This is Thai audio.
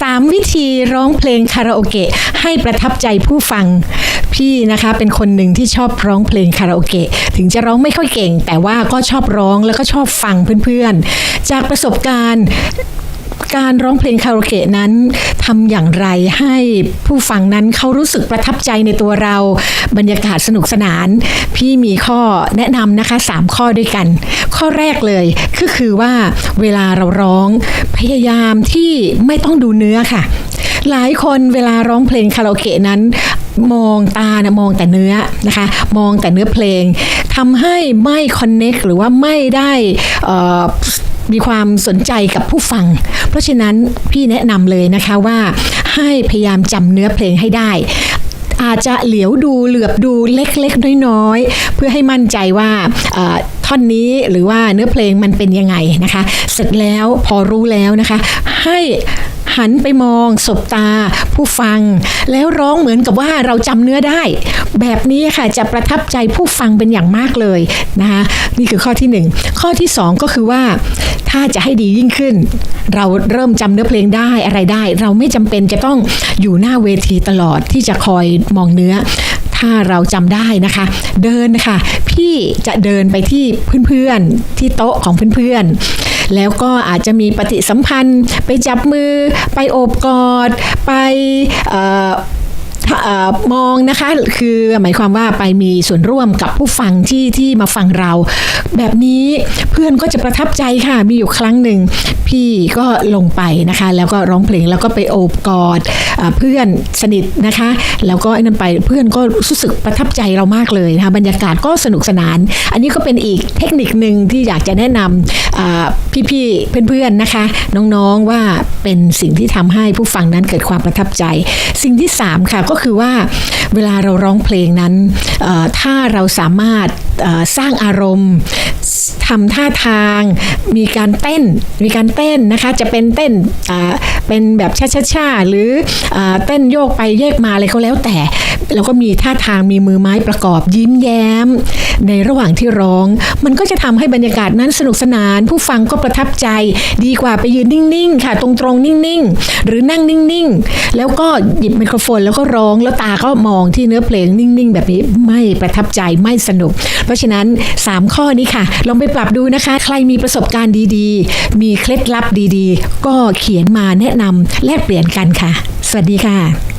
3 วิธีร้องเพลงคาราโอเกะให้ประทับใจผู้ฟัง พี่นะคะเป็นคนหนึ่งที่ชอบร้องเพลงคาราโอเกะถึงจะร้องไม่ค่อยเก่ง แต่ว่าก็ชอบร้องแล้วก็ชอบฟังเพื่อนๆ จากประสบการณ์ การร้องเพลงคาราโอเกะนั้นทำอย่างไรให้ผู้ฟังนั้นเขารู้สึกประทับใจในตัวเรา บรรยากาศสนุกสนาน พี่มีข้อแนะนำนะคะ 3 ข้อด้วยกัน ข้อแรกเลยก็คือว่าเวลาเราร้องพยายามที่ไม่ต้องดูเนื้อค่ะ หลายคนเวลาร้องเพลงคาราโอเกะนั้นมองตานะมองแต่เนื้อนะคะ มองแต่เนื้อเพลงทำให้ไม่คอนเน็กหรือว่าไม่ได้อ่อ มีความสนใจกับผู้ฟัง เพราะฉะนั้นพี่แนะนำเลยนะคะว่าให้พยายามจำเนื้อเพลงให้ได้อาจจะเหลียวดูเหลือบดูเล็กๆ น้อยๆ เพื่อให้มั่นใจว่า ท่อนนี้หรือว่าเนื้อเพลงมันเป็นยังไงนะคะ เสร็จแล้วพอรู้แล้วนะคะ ให้หันไปมองสบตาผู้ฟัง แล้วร้องเหมือนกับว่าเราจำเนื้อได้ แบบนี้ค่ะจะประทับใจผู้ฟังเป็นอย่างมากเลยนะคะนี่คือข้อที่หนึ่งข้อที่สองก็คือว่าถ้าจะให้ดียิ่งขึ้น เราเริ่มจำเนื้อเพลงได้อะไรได้ เราไม่จำเป็นจะต้องอยู่หน้าเวทีตลอดที่จะคอยมองเนื้อ ถ้าเราจำได้นะคะ เดินนะคะพี่จะเดินไปที่เพื่อนๆที่โต๊ะของเพื่อนๆ แล้วก็อาจจะมีปฏิสัมพันธ์ ไปจับมือไปโอบกอด ไป มองนะคะคือหมายความว่าไปมีส่วนร่วมกับผู้ฟังที่ที่มาฟังเรา แบบนี้เพื่อนก็จะประทับใจค่ะมีอยู่ครั้งหนึ่งพี่ก็ลงไปนะคะ แล้วก็ร้องเพลงแล้วก็ไปโอบกอดเอเพื่อนสนิทนะคะ แล้วก็ไอ้นั่นไปเพื่อนก็รู้สึกประทับใจเรามากเลยนะคะบรรยากาศก็สนุกสนาน อันนี้ก็เป็นอีกเทคนิคหนึ่งที่อยากจะแนะนำอ่า พี่ๆเพื่อนๆนะคะ น้องๆว่าเป็นสิ่งที่ทำให้ผู้ฟังนั้นเกิดความประทับใจ สิ่งที่สามค่ะก็คือว่าเวลาเราร้องเพลงนั้น ถ้าเราสามารถสร้างอารมณ์ทำท่าทางมีการเต้นมีการเต้นนะคะจะเป็นเต้นเป็นแบบช้าๆหรือเต้นโยกไปแยกมาอะไรก็แล้วแต่ แล้วก็มีท่าทางมีมือไม้ประกอบยิ้มแย้ม ในระหว่างที่ร้อง มันก็จะทำให้บรรยากาศนั้นสนุกสนาน ผู้ฟังก็ประทับใจ ดีกว่าไปยืนนิ่งๆ ค่ะ ตรงๆ นิ่งๆ หรือนั่งนิ่งๆ แล้วก็หยิบไมโครโฟน แล้วก็ร้องแล้วตาก็มองที่เนื้อเพลงนิ่งๆ แบบนี้ไม่ประทับใจไม่สนุก เพราะฉะนั้น 3 ข้อนี้ค่ะ ลองไปปรับดูนะคะ ใครมีประสบการณ์ดีๆ มีเคล็ดลับดีๆ ก็เขียนมาแนะนำแลกเปลี่ยนกันค่ะ สวัสดีค่ะ